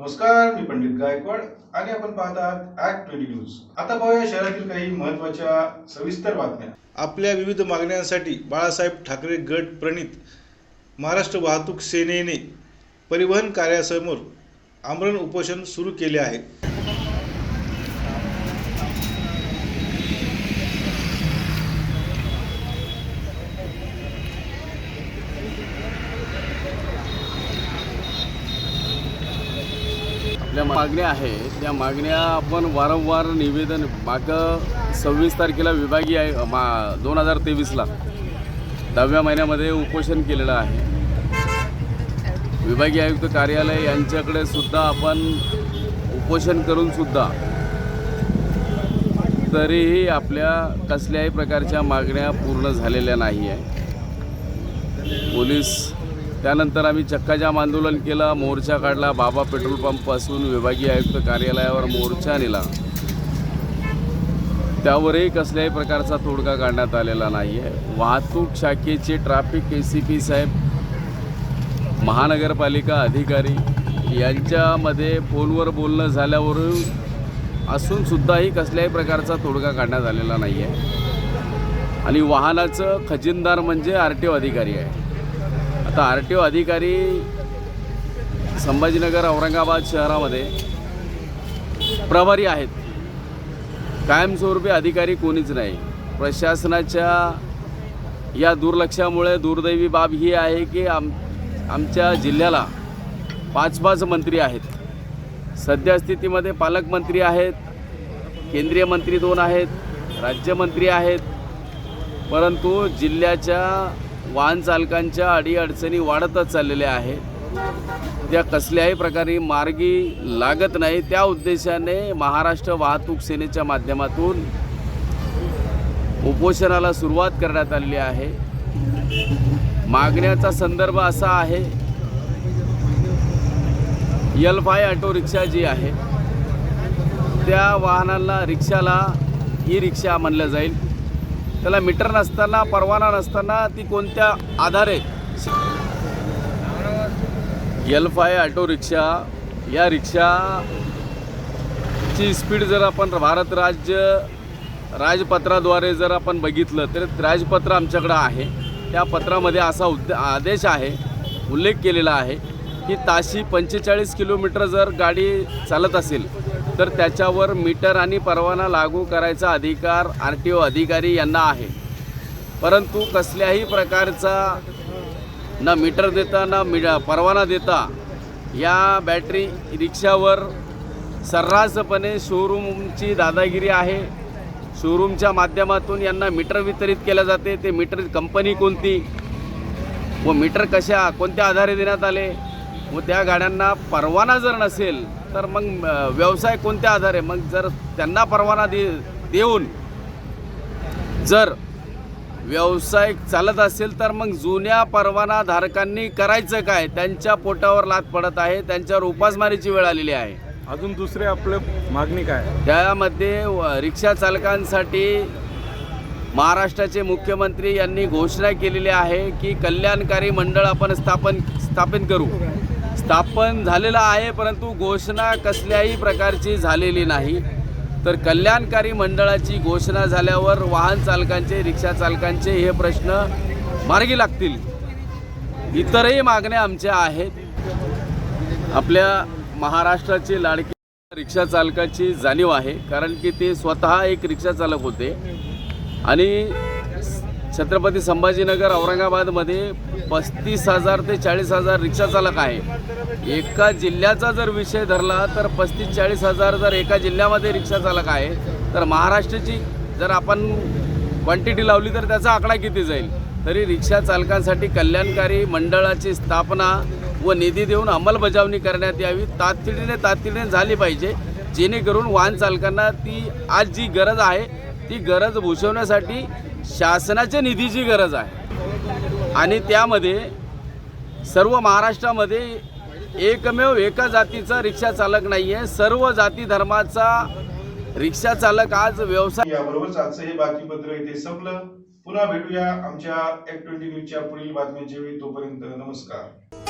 नमस्कार मी पंडित गायकवाड आणि आपण पाहत आहात ऍक्ट ट्वेंटी न्यूज आता पाहूया शहरातील काही महत्त्वाच्या सविस्तर बातम्या. आपल्या विविध मागण्यांसाठी बाळासाहेब ठाकरे गट प्रणित महाराष्ट्र वाहतूक सेनेने परिवहन कार्यासमोर आमरण उपोषण सुरू केले आहे. आपल्या मागण्या आहेत त्या मागण्या आपण वारंवार निवेदन माग सव्वीस तारखेला विभागीय आहे मा दोन हजार तेवीसला दहाव्या महिन्यामध्ये उपोषण केलेलं आहे. विभागीय आयुक्त कार्यालय यांच्याकडे सुद्धा आपण उपोषण करून सुद्धा तरीही आपल्या कसल्याही प्रकारच्या मागण्या पूर्ण झालेल्या नाही आहे पोलीस त्यानंतर आम्ही चक्काजाम आंदोलन केलं मोर्चा काढला बाबा पेट्रोल पंपपासून विभागीय आयुक्त कार्यालयावर मोर्चा नेला. त्यावरही कसल्याही प्रकारचा तोडगा काढण्यात आलेला नाही आहे वाहतूक शाखेचे ट्रॅफिक ए सी पी साहेब महानगरपालिका अधिकारी यांच्यामध्ये फोनवर बोलणं झाल्यावरून असूनसुद्धाही कसल्याही प्रकारचा तोडगा काढण्यात आलेला नाही आहे आणि वाहनाचं खजिनदार म्हणजे आर टी ओ अधिकारी आहे. आता आर टी ओ अधिकारी संभाजीनगर औरंगाबाद शहरामध्ये प्रभारी आहेत. कायमस्वरूपी अधिकारी कोणीच नाही. प्रशासनाच्या या दुर्लक्षामुळे दुर्दैवी बाब ही आहे की आम आमच्या जिल्ह्याला पाच पाच मंत्री आहेत. सध्या स्थितीमध्ये पालकमंत्री आहेत केंद्रीय मंत्री दोन आहेत राज्यमंत्री आहेत. परंतु जिल्ह्याच्या वाहन चालकांच्या अडीअडचणी वाढतच चाललेल्या आहेत. त्या कसल्याही प्रकारे मार्गी लागत नाही. त्या उद्देशाने महाराष्ट्र वाहतूक सेनेच्या माध्यमातून उपोषणाला सुरुवात करण्यात आलेली आहे. मागण्याचा संदर्भ असा आहे यल फाय ऑटो रिक्षा जी आहे त्या वाहनाला रिक्षाला ई रिक्षा म्हणलं जाईल. त्याला मीटर नसताना परवाना नसताना ती कोणत्या आधारे? यल फाय ऑटो रिक्षा या रिक्षाची स्पीड जर आपण भारत राज्य राजपत्राद्वारे जर आपण बघितलं तर राजपत्र आमच्याकडं आहे. त्या पत्रामध्ये असा उद्दे आदेश आहे उल्लेख केलेला आहे की ताशी पंचेचाळीस किलोमीटर जर गाडी चालत असेल तर त्याच्यावर मीटर आणि परवाना लागू करायचा अधिकार आर टी ओ अधिकारी यांना आहे. परंतु कसल्याही प्रकारचा ना मीटर देता ना मी परवाना देता या बॅटरी रिक्षावर सर्रासपणे शोरूमची दादागिरी आहे. शोरूमच्या माध्यमातून यांना मीटर वितरित केलं जाते. ते मीटर कंपनी कोणती व मीटर कशा कोणत्या आधारे देण्यात आले? व त्या गाड्यांना परवाना जर नसेल तर मग व्यवसाय कोणत्या आधारे? मग जर त्यांना परवाना दे देऊन जर व्यवसाय चालत असेल तर मग जुन्या परवाना धारकांनी करायचं काय? त्यांच्या पोटावर लात पडत आहे त्यांच्यावर उपासमारीची वेळ आलेली आहे. अजून दुसरे आपले मागणी काय? त्यामध्ये रिक्षा चालकांसाठी महाराष्ट्राचे मुख्यमंत्री यांनी घोषणा केलेली आहे की कल्याणकारी मंडळ आपण स्थापन स्थापित करू. स्थापन झालेलं आहे परंतु घोषणा कसल्याही प्रकारची झालेली नाही. तर कल्याणकारी मंडळाची घोषणा झाल्यावर वाहन चालकांचे रिक्षा चालकांचे हे प्रश्न मार्गी लागतील. इतरही मागण्या आमच्या आहेत. आपल्या महाराष्ट्राची लाडके रिक्षा चालकाची जाणीव आहे कारण की ते स्वतः एक रिक्षा चालक होते. आणि छत्रपती संभाजीनगर औरंगाबादमध्ये पस्तीस हजार ते चाळीस हजार रिक्षा चालक आहे. एका जिल्ह्याचा जर विषय धरला तर पस्तीस चाळीस हजार जर एका जिल्ह्यामध्ये रिक्षा चालक आहे तर महाराष्ट्राची जर आपण क्वांटिटी लावली तर त्याचा आकडा किती जाईल? तरी रिक्षा चालकांसाठी कल्याणकारी मंडळाची स्थापना व निधी देऊन अंमलबजावणी करण्यात यावी. तातडीने तातडीने झाली पाहिजे. जेणेकरून वाहन चालकांना ती आज जी गरज आहे ती गरज भूषवण्यासाठी शासनाच्या निधीची गरज आहे. आणि त्यामध्ये सर्व महाराष्ट्रामध्ये एकमेव एका जातीचा रिक्षा चालक नाही आहे सर्व जाती धर्माचा रिक्षा चालक आज व्यवसाय याबरोबरच आजचं हे बातमीपत्र इथे संपलं. पुन्हा भेटूया आमच्या ऍक्ट ट्वेंटी न्यूजच्या पुढील बातमीच्या वेळी. तोपर्यंत नमस्कार.